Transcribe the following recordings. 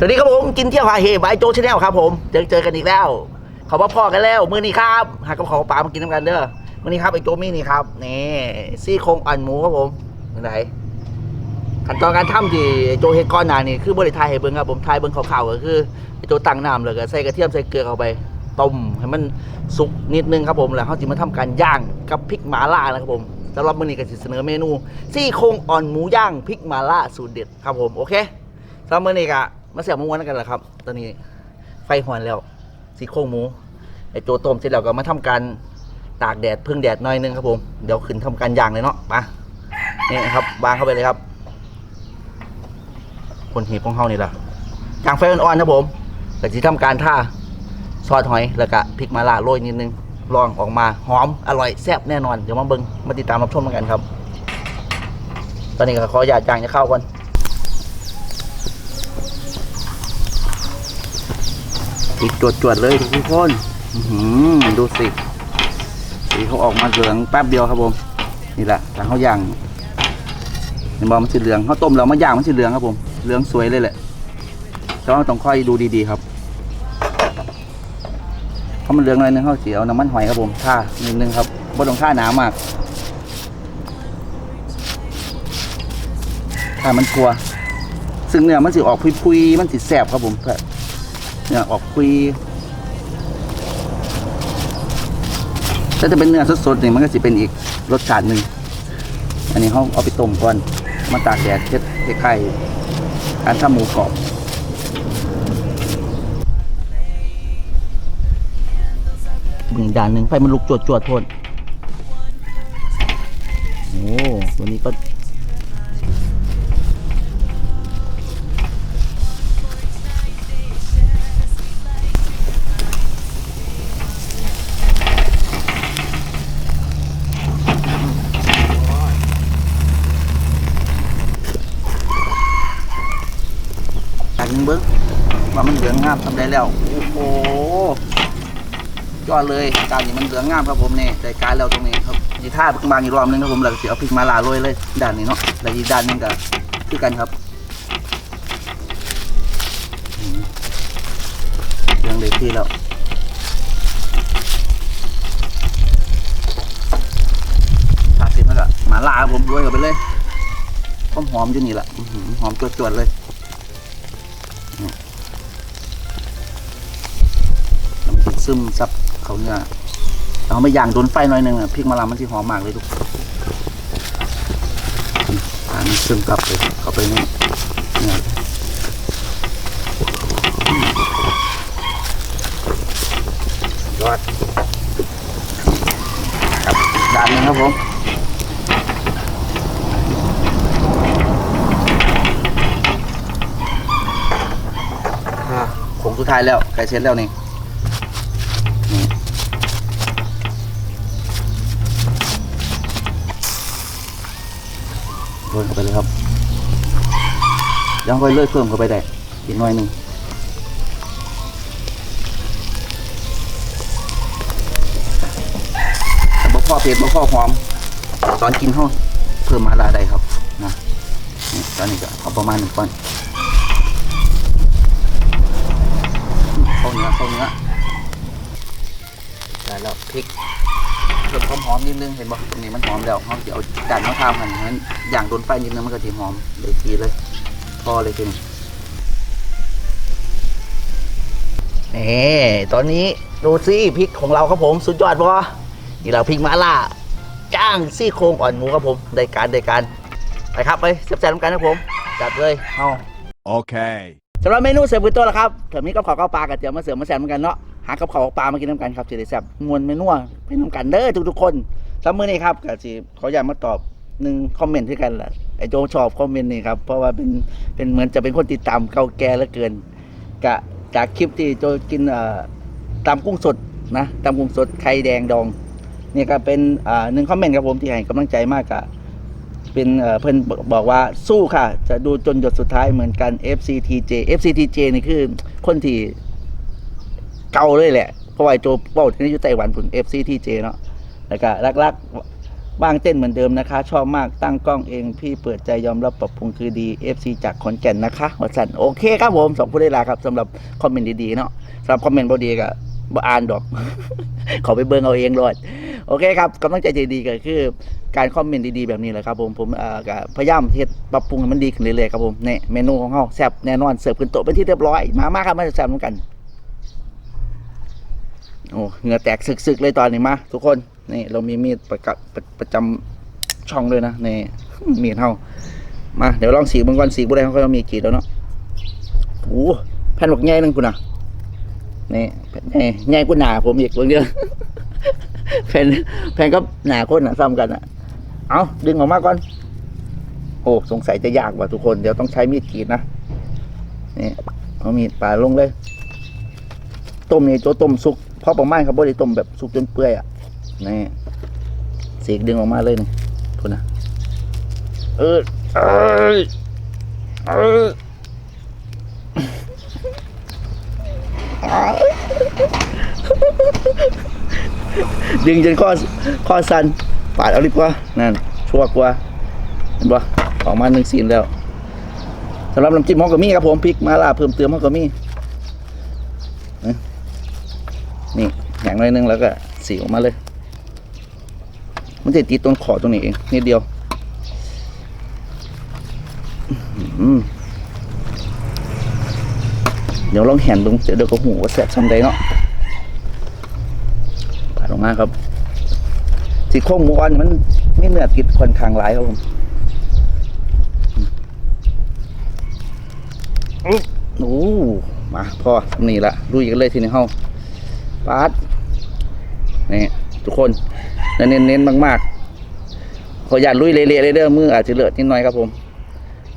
สวัสดีครับผมกินเที่ยวหาเฮบายโจชาแนลครับผมเจอเจอกันอีกแล้ว เขาว่าพ่อกันแล้วมื้อนี้ครับหากับขาวปลามากินน้ำกันเด้อมื้อนี้ครับไอโจมี่นี่ครับนี่ซี่โครงอ่อนหมูครับผมเป็นไงขั้นตอนการทำที่ไอโจเฮก้อนหนานี่คือบริทายให้เบิ่งครับผมทายเบิ่งข่าวๆก็คือไอโจตั้งน้ำเลยก็ใส่กระเทียมใส่เกลือเข้าไปต้มให้มันสุกนิดนึงครับผมแล้วเขาจะมาทำการย่างกับพริกหมาล่านะครับผมสำหรับมื้อนี้ก็จะเสนอเมนูซี่โครงอ่อนหมูย่างพริกหมาล่าสูตรเด็ดครับผมโอเคสำหรับมื้อนี้ก็ มาเสียบมะม่วนกันแหละครับ ตอนนี้ไฟหอนแล้วสีโครงหมูไอโจต้มเสร็จแล้วก็มาทำการตากแดดพึ่งแดดหน่อยนึงครับผมเดี๋ยวขึ้นทำการย่างเลยเนาะมานี่ครับวางเข้าไปเลยครับ คนหีบของเฮานี่แหละย่างไฟอ่อนๆนะผมแต่ที่ทำการท่าซอสหอยแล้วก็พริกมาล่าโรยนิดนึงลองออกมาหอมอร่อยแซ่บแน่นอนเดี๋ยวมาเบิ่งมาติดตามรับชมกันครับ ตอนนี้ก็ขออย่าตย่างจะเข้าก่อน พริกจวดๆเลยทุกคนดูสิสีเขาออกมาเหลืองแป๊บเดียวครับผมนี่แหละทางเขาย่างเห็นบอกมันสีเหลืองเขาต้มแล้วมาย่างมันสีเหลืองครับผมเหลืองสวยเลยแหละแต่ว่าต้องค่อยดูดีๆครับเพราะมันเหลืองหน่อยนึงเขาเสีเอาน้ำมันหอยครับผมท่านิดนึงครับบ่ต้องท่าหนามากถ้ามันกลัวซึ่งเนี่ยมันสิออกพุยๆมันสิแสบครับผม เนี่ยออกคุยถ้าจะเป็นเนื้อสดๆนี่มันก็จะเป็นอีกรสชาติหนึ่ง อันนี้เขาเอาไปต้มก่อน มาตากแดดเช็ดใกล้ๆการทำหมูกรอบบึงด่านหนึ่งไฟมันลุกจวดจวดๆทษโอ้ตัวนี้ก็ เบิ้งว่ามันเหลืองงามทำได้แล้ว โอ้โหยอดเลยการนี้มันเหลืองงามครับผมนี่ใจการแล้วตรงนี้ครับยีท่าบางอีกรอบนึงครับผมแล้วก็สิเอาพริกมาลาโรยเลยด้านนี้เนาะแล้วอีกด้านนึงก็คือกันครับเหลืองเลยที่แล้วทาเสร็จแล้วก็มาลาผมโรยเข้าไปเลยหอมๆอยู่นี่แหละหอหอมจวดๆเลย ซึมซับเขาเนื้อเราไม่ย่างโดนไฟหน่อยหนึ่งอะพริกมะลามันที่หอมมากเลยทุกอันนี้ซึมกลับเลยเข้าไปในเนื้อยอดครับด้านนึงครับผมผงสุดท้ายแล้วไก่เสร็จแล้วนี่ ยเข้าไปเลยครับยังค่อยเลื่อยเพิ่มเข้าไปได้อีกหน่อยหนึ่งแต่บ่ข้อเผ็ดบ่ข้อหอม ตอนกินเขาเพิ่มมาลาได้ครับนะตอนนี้ก็เอาประมาณหนึ่งก้อนเข้าเนื้อเข้าเนื้อแล้วพริก เพิ่มความหอมนิดนึงเห็นบ่ตรงนี้มันหอมแล้วเขาจะเอาจานมะพร้าวหั่นให้มันอย่างโดนไฟนิดนึงมันก็จะหอมเลยทีเลยพอเลยทีนี้นี่ตอนนี้ดูซิพริกของเราครับผมสุดยอดปะนี่เราพริกมาล่าจ้างซี่โครงอ่อนหมูครับผมได้การได้การไปครับไปแซ่บๆกันครับผมจัดเลยเอา Okay. สำหรับเมนูเสิร์ฟคือตัวละครับเถิมนี้กับข้าวข้าวปลากับเจียวมาเสิร์ฟมาแซมเหมือนกันเนาะ หากับข้าปลามากินน้ำกันครับจะได้แซ่บมวนเมนูเป็นน้ำกันเด้อทุกๆคนสำหรับมื้อนี้ครับก็สิขออยากมาตอบหนึ่งคอมเมนต์ที่กันแหละไอโจชอบคอมเมนต์นี่ครับเพราะว่าเป็นเป็นเหมือนจะเป็นคนติดตามเก่าแก่เหลือเกินกะจากคลิปที่โจกินเอ่อตำกุ้งสดนะตำกุ้งสดไข่แดงดองเนี่ยก็เป็นหนึ่งคอมเมนต์ครับผมที่ให้กำลังใจมากกะเป็นเอ่อเพื่อนบอกว่าสู้ค่ะ จะดูจนหยดสุดท้ายเหมือนกัน FCTJ FCTJ นี่คือคนที่ เก่าเลยแหละเพราะว่าไอโจเป้าที่นี่อยู่ไต้หวันผุน FCTJ เนาะแล้วก็รักๆบ้างเต้นเหมือนเดิมนะคะ ชอบมากตั้งกล้องเองพี่เปิดใจยอมรับปรับปรุงคือดี FC จากขอนแก่นนะคะวัสันโอเคครับผมสองผู้ได้ลาครับสำหรับคอมเมนต์ดีๆเนาะสำหรับคอมเมนต์บดีก็บ่อ่านดอก ขอไปเบิ่งเอาเองรอดโอเคครับกำลังใจดีๆก็คือ การคอมเมนต์ดีๆแบบนี้แหละครับผมผมอ่อก็พยายามเฮ็ดปรับปรุงให้มันดีขึ้นเรื่อยๆครับผมเนี่ยเมนูของเฮาแซ่บแน่นอนเสิร์ฟขึ้นโต๊ะเป็นที่เรียบร้อย มามาครับมาแซ่บเหมือนกัน โอ้เหงื่อแตกสึกๆเลยตอนนี้มาทุกคนนี่เรามีมีดประกับประประจำช่องด้วยนะนี่มีดเฮามาเดี๋ยวลองสีกมันก่อนสีบุได้เขาก็มีกีดแล้วเนาะโอ้แผ่นบักใหญ่นึงคุน่ะนี่แผ่นใหญ่ใหญ่กว่าหนาผมอีกเบางเดียวแผ่นแผ่นก็หนาคนน่ะซ้ำกันอะเอาดึงออกมาก่อน โอ้สงสัยจะยากว่ะทุกคนเดี๋ยวต้องใช้มีดกรีดนะนี่เอามีดปาดลงเลย ต้มนี่โจต้มสุก พอประมาณครับบ่ได้ต้มแบบสุกจนเปื่อยอะนี่สีกดึงออกมาเลยนี่ทุนนะเออเอยเอยดึงจนข้อข้อสั่นปาดเอาดีกว่านั่นชั่วกว่าเห็นปะออกมาหนึ่งซีนแล้วสำหรับน้ำจิ้มฮอกกามี่ครับผมพริกมาล่าเพิ่มเติมฮอกกามี่ นี่แข็งหน่อยนึงแล้วก็สีออกมาเลย มันจะติดตรงขอตรงนี้เองนิดเดียวอื้อหือเดี๋ยวลองแหนดูเดี๋ยวเดี๋ยวก็หูว่าแสบซ้ำใดเนาะผ่านออกมาครับสีโครงหมูอ่อนมันไม่เนื้อติดค่อนข้างหลายครับผมอื้อโอ้มาพอทำนี่ละดูอีกเลยทีนี้เฮา ปาดนี่ทุกคนเน้นเน้นๆมากๆขออย่าลุยเละๆเลยเด้อมืออาจจะเลอะนิดหน่อยครับผม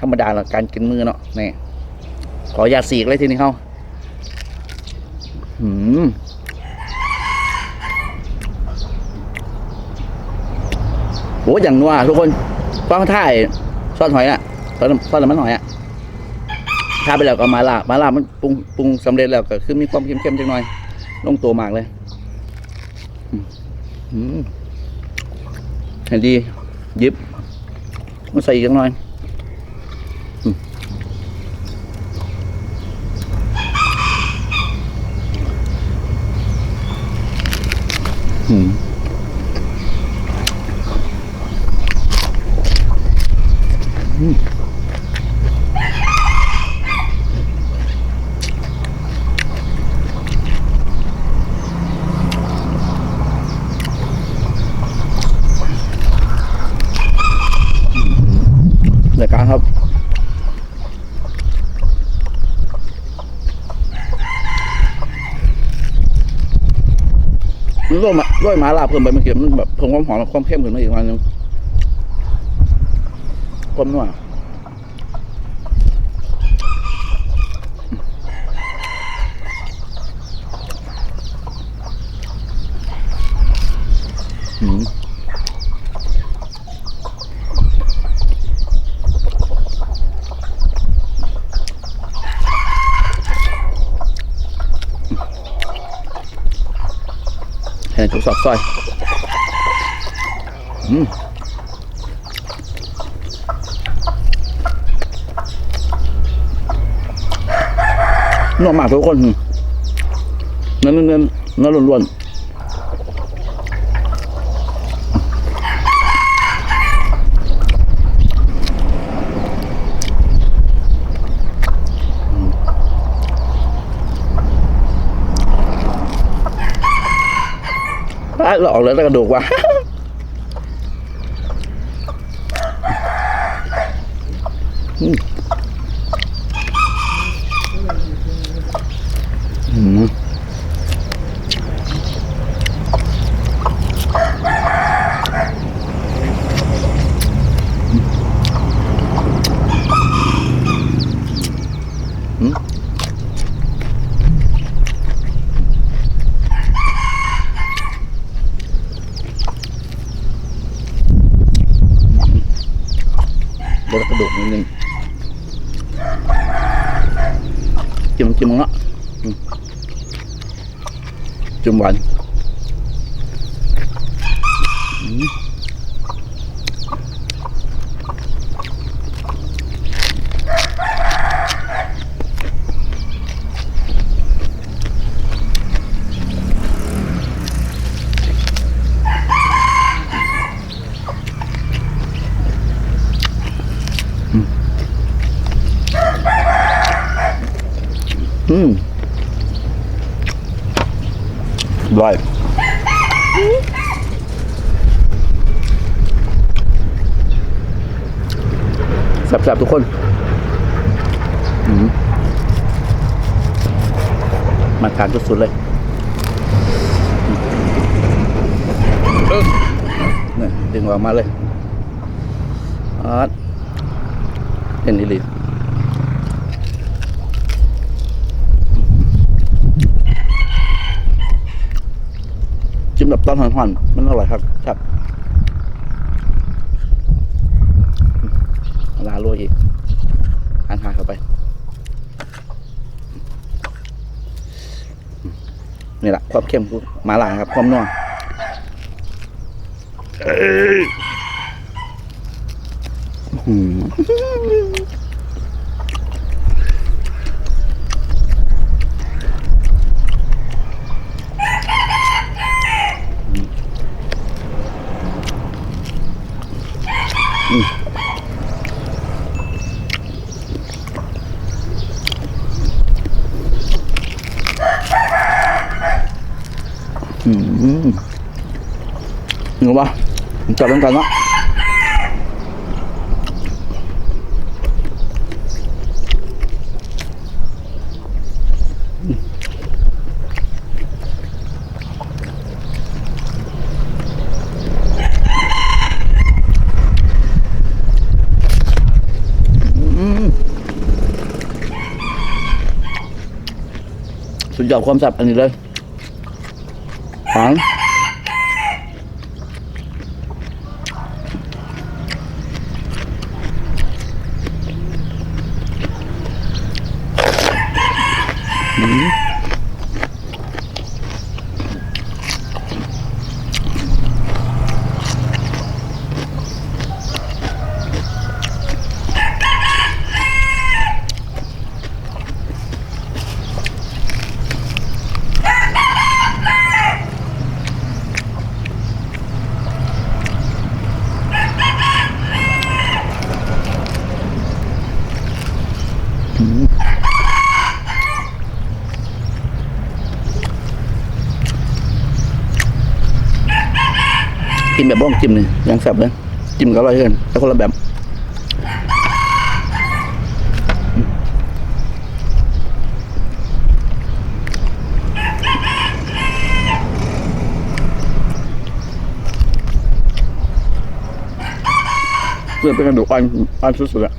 ธรรมดาละการกินมือเนาะนี่ขออย่าสีกเลยทีนี้เขาหืมโหอย่างนัวทุกคนฟังท่ายซอสหอยอะซอสซอสมันหอยอะถ้าไปแล้วก็มาลามาลามันปรุงปรุงสำเร็จแล้วก็คือมีความเค็มๆจังหน่อย ลงตัวมากเลยเห็นดียิบมาใส่อีกหน่อย การครับมันด้วยมาด้วยหมาลาเพิ่มไปเมื่อกี้มันแบบเพิ่มความหอมความเข้มขึ้นมาอีกวันหนึงความนัวอืม แค่ถูกซอกซอยอืมนัวมากทุกคนนั่นนั่นนั่นล้วนๆ อะเราออกแล้วแต่กระดูกว่ะ อืมอืมเดี๋ยวเรากระดูกนิดนึงจิ้มจิ้มเนาะ จุ่มหวานอืม มร้อย แซ่บๆทุกคนมมาทานสุดๆเลยเนี่ยดึงออกมาเลยอาเห็นอีหลีจิ้มแบบต้นหอนๆมันอร่อยครับครับลาโรยอีกหันหาเข้าไป นี่แหละความเข้มของหมาล่าครับ ความนัวเอ้ยอื้อหืออืม หนูปะจับเล่นกันเนาะอืมสุดยอดความแซ่บอันนี้เลย ห แบบบ้องจิ้มนี่ยังแซ่บเลยจิ้มก็อร่อยเกินแต่คนละแบบเพื่อเป็นกระดูกอ่อนอ่อนสุดๆอะ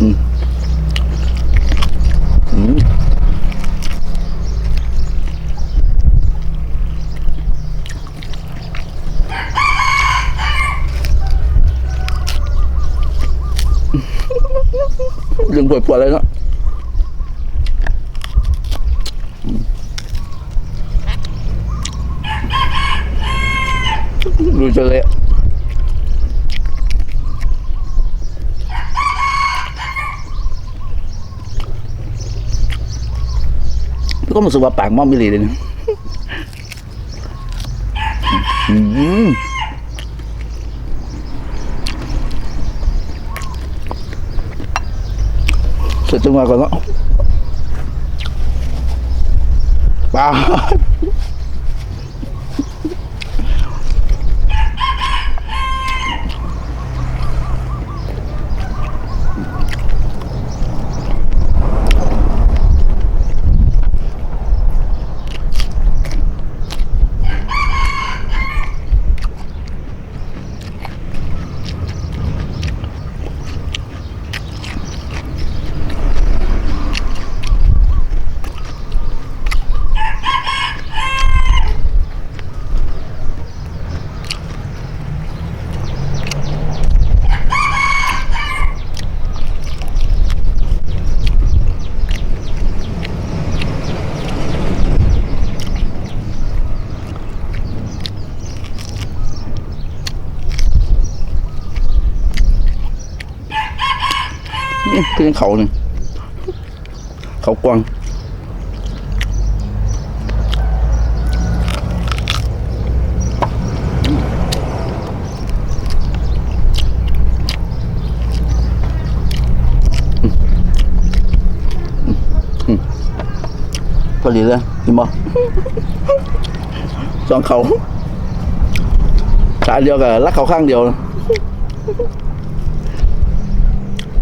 อืม ยังปวดปวดเลยเนาะดูจะเละก็รู้สึกว่าปากม่อมม่ดีเลยนะอืม เสร็จจังหวะก่อนเนาะปลา คือของเขาเนี่ยเขากวางพอดีเลยนี่บอสองเขาขาเดียวกับรักเขาข้างเดียว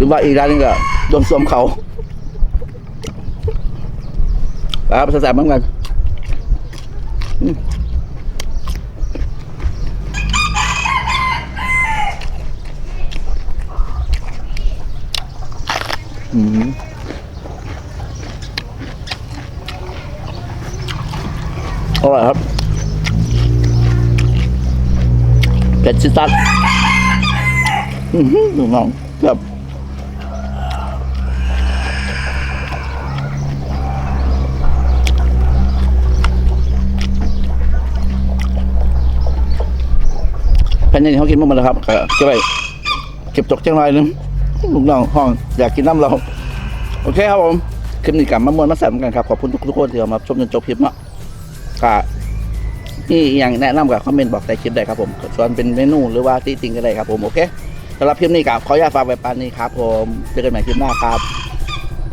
รือว่าอีกด้านนึงก็โดนสวมเขาครับสแสบเหมือนกันอืมอืมอร่อยครับเป็ดชิตัสอื้อหือน้องแบบ ผ่นนี้เขากินหมดแล้วครับก็ไว้เก็บตกจังไรนึงลูกน้องห้องอยากกินน้ำเรา โอเคครับผมคลิปนี้กลับมามวนมาแสบกันครับ ขอบคุณทุกๆคนที่เข้ามาชมจนจบคลิปเนาะก็นี่อย่างแนะนำกับคอมเมนต์บอกใต้คลิปได้ครับผมส่วนเป็นเมนูหรือว่าตีติงก็ได้ครับผมโอเคสำหรับคลิปนี้กับขออนุญาตฝากไว้ปานนี้ครับผมเจอกันใหม่คลิปหน้าครับ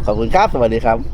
ขอบคุณครับ สวัสดีครับ